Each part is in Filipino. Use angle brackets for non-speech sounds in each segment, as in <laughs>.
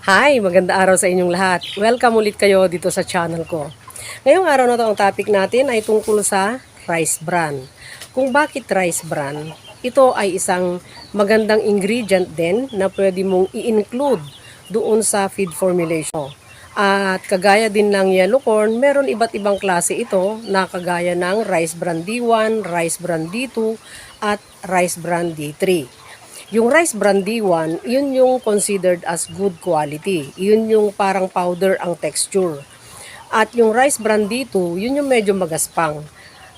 Hi! Maganda araw sa inyong lahat. Welcome ulit kayo dito sa channel ko. Ngayong araw na to ang topic natin ay tungkol sa rice bran. Kung bakit rice bran, ito ay isang magandang ingredient din na pwede mong i-include doon sa feed formulation. At kagaya din ng yellow corn, meron iba't ibang klase ito na kagaya ng rice bran D1, rice bran D2, at rice bran D3. Yung rice bran D1, yun yung considered as good quality. Yun yung parang powder ang texture. At yung rice bran D2, yun yung medyo magaspang.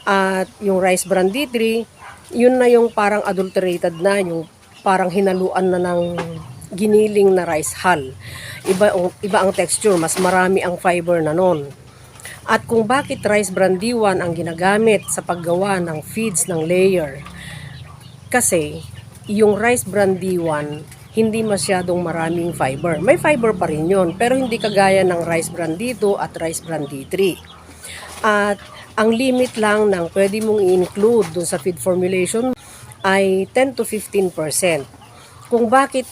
At yung rice bran D3, yun na yung parang adulterated na, yung parang hinaluan na ng giniling na rice hull. Iba, iba ang texture, mas marami ang fiber na nun. At kung bakit rice bran D1 ang ginagamit sa paggawa ng feeds ng layer, kasi yung rice bran D1 hindi masyadong maraming fiber. May fiber pa rin yun, pero hindi kagaya ng rice bran D2 at rice bran D3. At ang limit lang ng pwede mong i-include dun sa feed formulation ay 10 to 15%. Kung bakit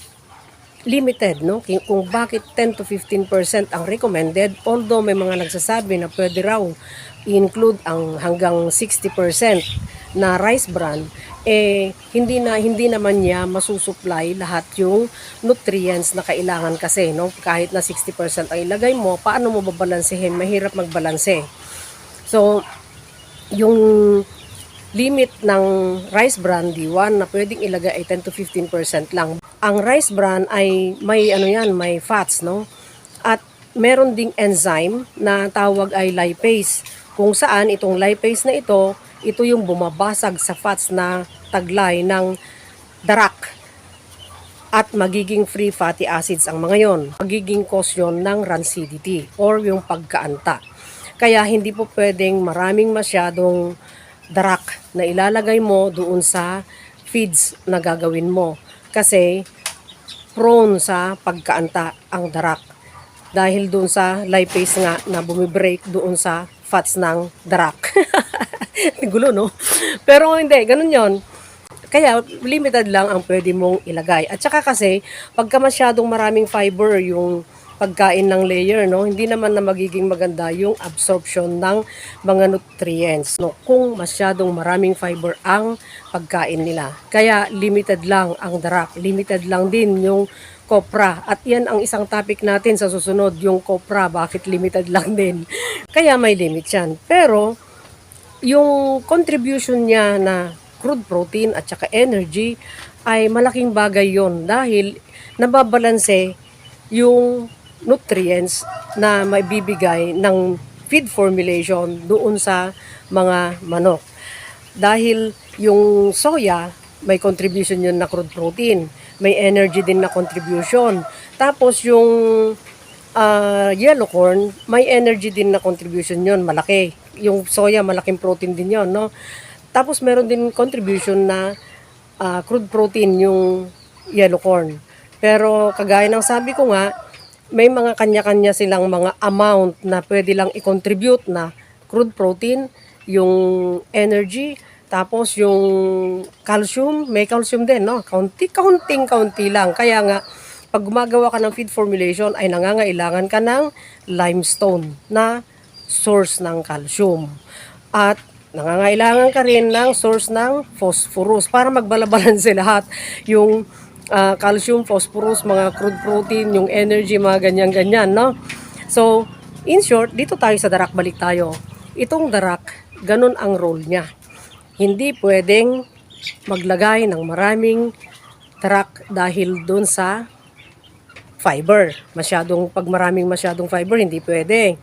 limited, no? Kung- bakit 10 to 15% ang recommended, although may mga nagsasabi na pwede raw i-include ang hanggang 60% na rice bran, eh hindi na hindi naman niya masusupply lahat yung nutrients na kailangan kasi, no? Kahit na 60% ang ilagay mo, paano mo babalansehin? Mahirap magbalanse. So, yung limit ng rice bran D1 na pwedeng ilagay ay 10 to 15% lang. Ang rice bran ay may ano yan, may fats, no? At meron ding enzyme na tawag ay lipase. Kung saan itong lipase na ito, ito yung bumabasag sa fats na taglay ng darak at magiging free fatty acids ang mga yon. Magiging cause yun ng rancidity or yung pagkaanta. Kaya hindi po pwedeng maraming masyadong darak na ilalagay mo doon sa feeds na gagawin mo. Kasi prone sa pagkaanta ang darak. Dahil doon sa lipase nga na bumibreak doon sa fats ng darak. <laughs> <laughs> Gulo, no? Pero hindi, ganun yon. Kaya limited lang ang pwede mong ilagay. At saka kasi, pagka masyadong maraming fiber yung pagkain ng layer, no, hindi naman na magiging maganda yung absorption ng mga nutrients. No, kung masyadong maraming fiber ang pagkain nila. Kaya limited lang ang darak. Limited lang din yung kopra. At yan ang isang topic natin sa susunod, yung kopra. Bakit limited lang din? <laughs> Kaya may limit yan. Pero, yung contribution niya na crude protein at saka energy ay malaking bagay yon dahil nababalanse yung nutrients na maibibigay ng feed formulation doon sa mga manok. Dahil yung soya, may contribution yun na crude protein. May energy din na contribution. Tapos yung ah, yellow corn, may energy din na contribution yon malaki. Yung soya, malaking protein din yon no? Tapos meron din contribution na ah, crude protein yung yellow corn. Pero kagaya ng sabi ko nga, may mga kanya-kanya silang mga amount na pwede lang i-contribute na crude protein, yung energy, tapos yung calcium, may calcium din, no? Kaunti, kaunting, kaunti lang. Kaya nga, pag gumagawa ka ng feed formulation, ay nangangailangan ka ng limestone na source ng calcium. At nangangailangan ka rin ng source ng phosphorus para magbalabalanse <laughs> lahat yung ah, calcium, phosphorus, mga crude protein, yung energy, mga ganyan-ganyan, no? So, in short, dito tayo sa darak, balik tayo. Itong darak, ganun ang role niya. Hindi pwedeng maglagay ng maraming darak dahil doon sa fiber. Masyadong, pag maraming masyadong fiber, hindi pwede.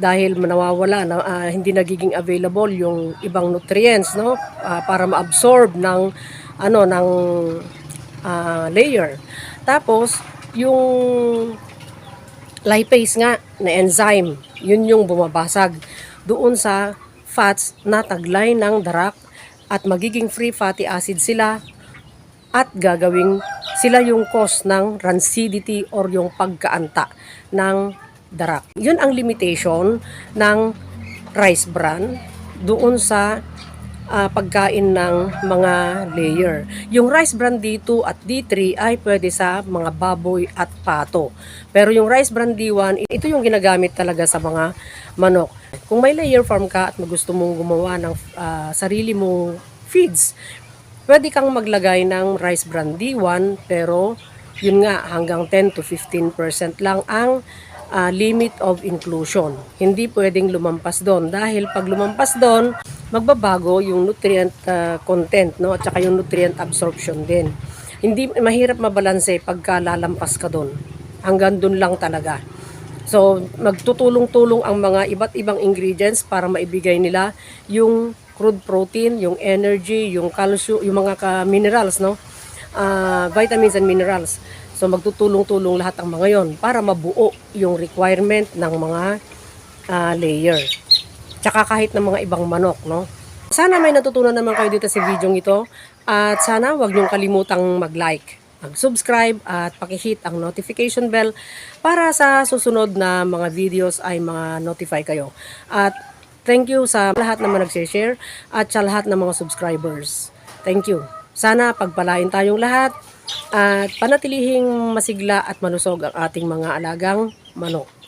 Dahil nawawala, na, ah, hindi nagiging available yung ibang nutrients, no? Ah, para ma-absorb ng, ano, ng ah, layer. Tapos, yung lipase nga na enzyme, yun yung bumabasag doon sa fats na taglay ng darak at magiging free fatty acid sila at gagawing sila yung cause ng rancidity or yung pagkaanta ng darak. Yun ang limitation ng rice bran doon sa ah, pagkain ng mga layer. Yung rice bran D2 at D3 ay pwede sa mga baboy at pato. Pero yung rice bran D1, ito yung ginagamit talaga sa mga manok. Kung may layer farm ka at gusto mong gumawa ng ah, sarili mong feeds, pwede kang maglagay ng rice bran D1 pero yun nga hanggang 10 to 15% lang ang ah, limit of inclusion. Hindi pwedeng lumampas doon dahil pag lumampas doon, magbabago yung nutrient ah, content no at saka yung nutrient absorption din. Hindi mahirap mabalanse pagka lalampas ka doon. Hanggang doon lang talaga. So, magtutulong-tulong ang mga iba't ibang ingredients para maibigay nila yung crude protein, yung energy, yung calcium, yung mga ka- minerals, no? Ah, vitamins and minerals. So, magtutulong-tulong lahat ang mga yon para mabuo yung requirement ng mga ah, layer. Tsaka kahit ng mga ibang manok, no? Sana may natutunan naman kayo dito sa video ito. At sana wag niyong kalimutang mag-like, mag-subscribe at pakihit ang notification bell para sa susunod na mga videos ay mga notify kayo. At thank you sa lahat na mga nag-share at sa lahat ng mga subscribers. Thank you. Sana pagpalain tayong lahat at panatilihing masigla at manusog ang ating mga alagang manok.